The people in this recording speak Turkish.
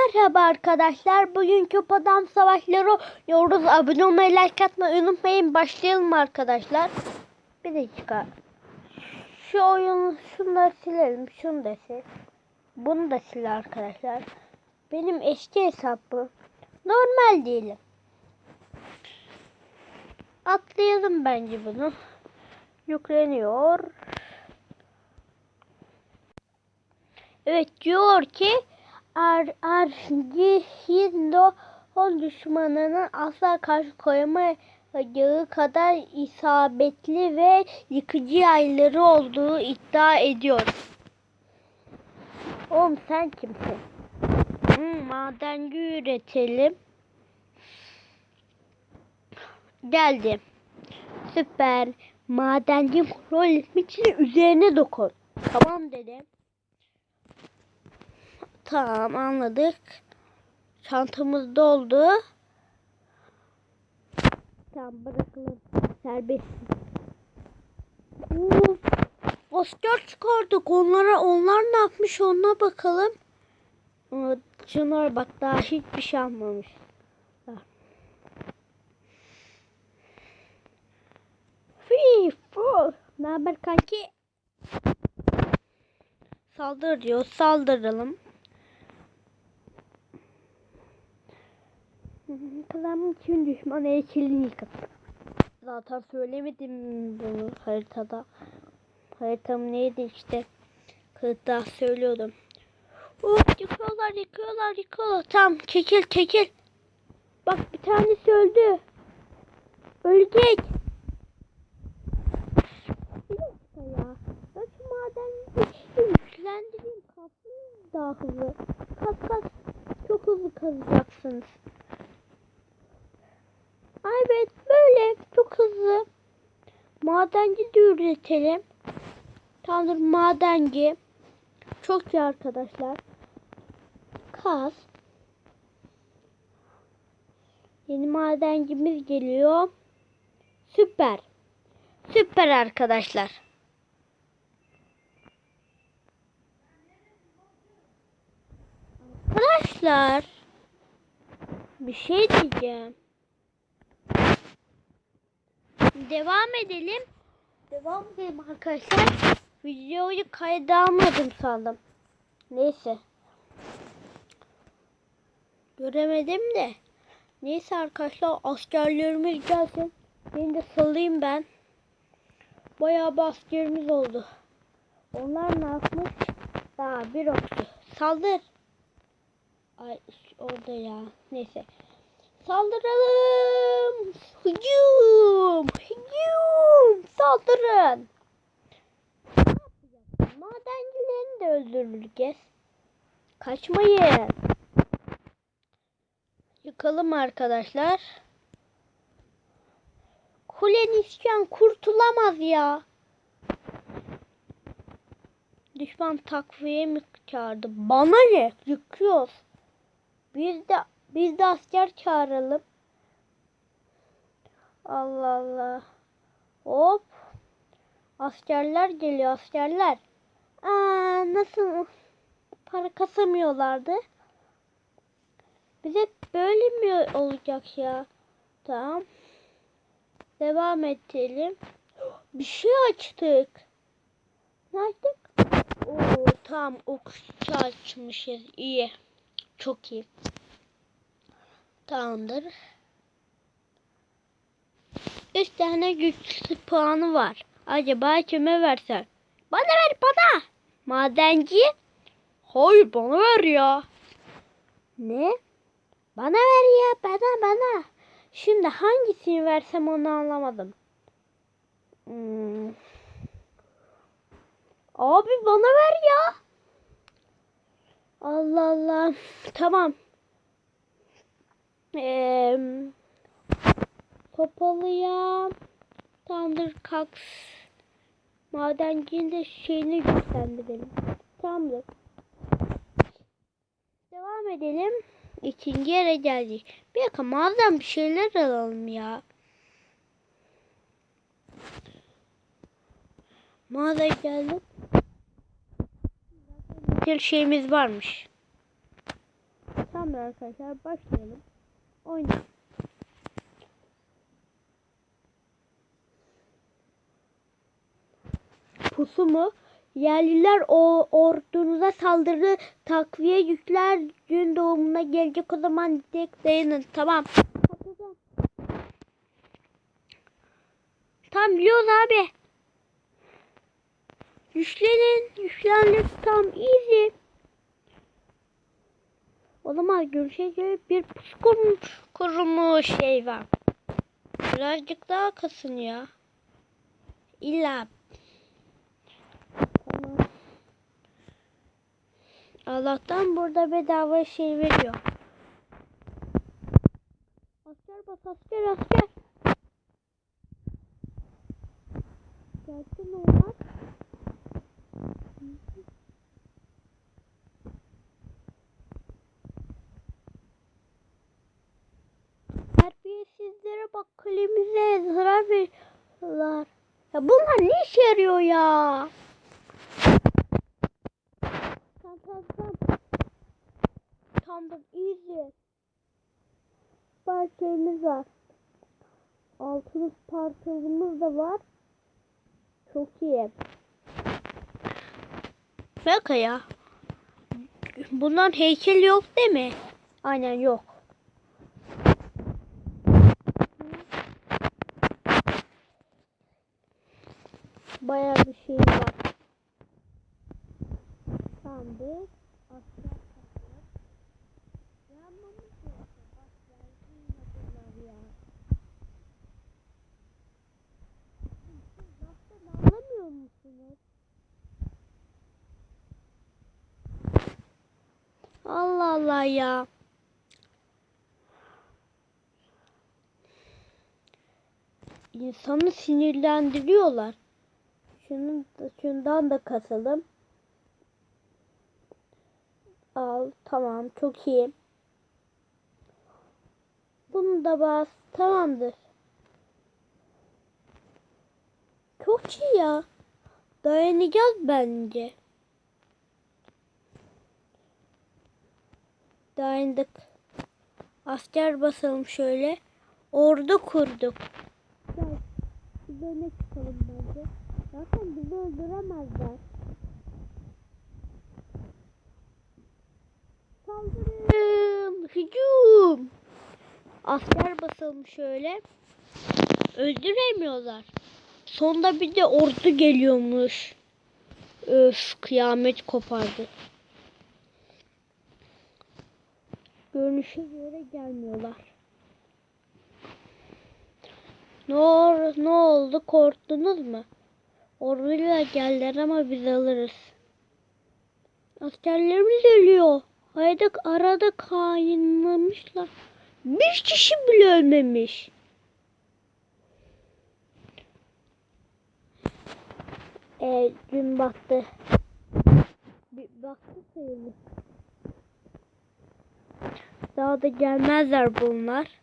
Merhaba arkadaşlar. Bugün Köp Adam Savaşları oynuyoruz. Abone olmayı, like atmayı unutmayın. Başlayalım arkadaşlar. Bir dakika. Şu oyunu şunları silelim. Şunu da sil. Bunu da sil arkadaşlar. Benim eski hesap bu. Normal değilim. Atlayalım bence bunu. Yükleniyor. Evet diyor ki Ergihindo on düşmanının asla karşı koyamayacağı kadar isabetli ve yıkıcı yayları olduğu iddia ediyor. Oğlum sen kimsin? Hmm, madenci üretelim. Geldim. Süper. Madenci rol için üzerine dokun. Tamam dedim. Tamam anladık. Çantamız doldu. Tamam bırakalım. Serbest. Uf, asker çıkardık. Onlara onlar ne yapmış ona bakalım. Çınar bak daha hiçbir şey almamış. Fii, fu. Ne haber kanki? Saldır diyor. Saldıralım. Kazanmak için düşman eğitilini yıkıp. Zaten söylemedim bunu haritada. Haritam neydi işte. Kırıkta söylüyordum. Uf yıkıyorlar yıkıyorlar yıkıyorlar. Tamam çekil çekil. Bak bir tanesi öldü. Ölecek. Bir dakika ya. Ben şu maden güçlendireyim kalsın daha hızlı. Kas kas. Çok hızlı kazacaksınız. Ay evet böyle çok hızlı. Madenci de üretelim. Tamamdır madenci. Çok iyi arkadaşlar. Kas. Yeni madencimiz geliyor. Süper. Süper arkadaşlar. Arkadaşlar. Bir şey diyeceğim. Devam edelim. Devam edelim arkadaşlar. Videoyu kayda almadım sandım. Neyse. Göremedim de. Neyse arkadaşlar askerlerimiz gelsin. Beni de salayım ben. Bayağı bir askerimiz oldu. Onlar ne yapmış? Daha bir okçu. Saldır. Ay orada ya. Neyse. Saldıralım. Hücum. Hücum. Saldırın. Madencilerini de öldürürüz. Kaçmayın. Yıkalım arkadaşlar. Kulen iskan kurtulamaz ya. Düşman takviye mi çağırdı? Bana ne? Yıkıyoruz. Biz de biz de asker çağıralım. Allah Allah. Hop. Askerler geliyor askerler. Aa, nasıl para kasamıyorlardı? Bize böyle mi olacak ya? Tamam. Devam edelim. Bir şey açtık. Ne açtık? Oo, tamam okçu açmışız. İyi. Çok iyi. Tamamdır. Üç tane güç puanı var. Acaba kime versen? Bana ver bana. Madenci. Hayır bana ver ya. Ne? Bana ver ya bana bana. Şimdi hangisini versem onu anlamadım. Hmm. Abi bana ver ya. Allah Allah. Tamam. Ee, Topalıya Tandır Kaks Madencinin de şeyini güçlendirelim. Tamamdır. Devam edelim. İkinci yere geldik. Bir dakika mağazadan bir şeyler alalım ya. Mağazaya geldik. Bir şeyimiz varmış. Tamam arkadaşlar başlayalım. Oynayalım. Pusu mu? Yerliler o ordunuza saldırı takviye yükler gün doğumuna gelecek o zaman tek dayanın. Tamam. Tam biliyoruz abi. Yüklenin. Yüklendik tam easy. O zaman görüşeceğiz bir pus kurmuş, kurumuş şey var. Birazcık daha kasın ya. İlla. Tamam. Allah'tan burada bedava şey veriyor. Asker bas asker asker. Gelsin onlar. Bak kalemize zarar veriyorlar. Ya bunlar ne işe yarıyor ya? Tamam tamam tamam. Tamam easy. Parçamız var. Altın parçamız da var. Çok iyi. Bak ya. Bundan heykel yok değil mi? Aynen yok. Bayağı bir şey var. Sandık. Asker kapı. Yanmamız gerekiyor. Bak ya. Siz laftan anlamıyor musunuz? Allah Allah ya. İnsanı sinirlendiriyorlar. Şunu da, şundan da kasalım. Al. Tamam. Çok iyi. Bunu da bas. Tamamdır. Çok iyi ya. Dayanacağız bence. Dayandık. Asker basalım şöyle. Ordu kurduk. Gel. Biz öne çıkalım bence. Zaten bizi öldüremezler. Saldırın! Hücum! Asker basalım şöyle. Öldüremiyorlar. Sonda bir de ordu geliyormuş. Öf kıyamet kopardı. Görünüşe göre gelmiyorlar. Ne, ne oldu korktunuz mu? Orduyla geldiler ama biz alırız. Askerlerimiz ölüyor. Haydık arada kayınlamışlar. Bir kişi bile ölmemiş. E, gün battı. Bir baktı sayılır. Daha da gelmezler bunlar.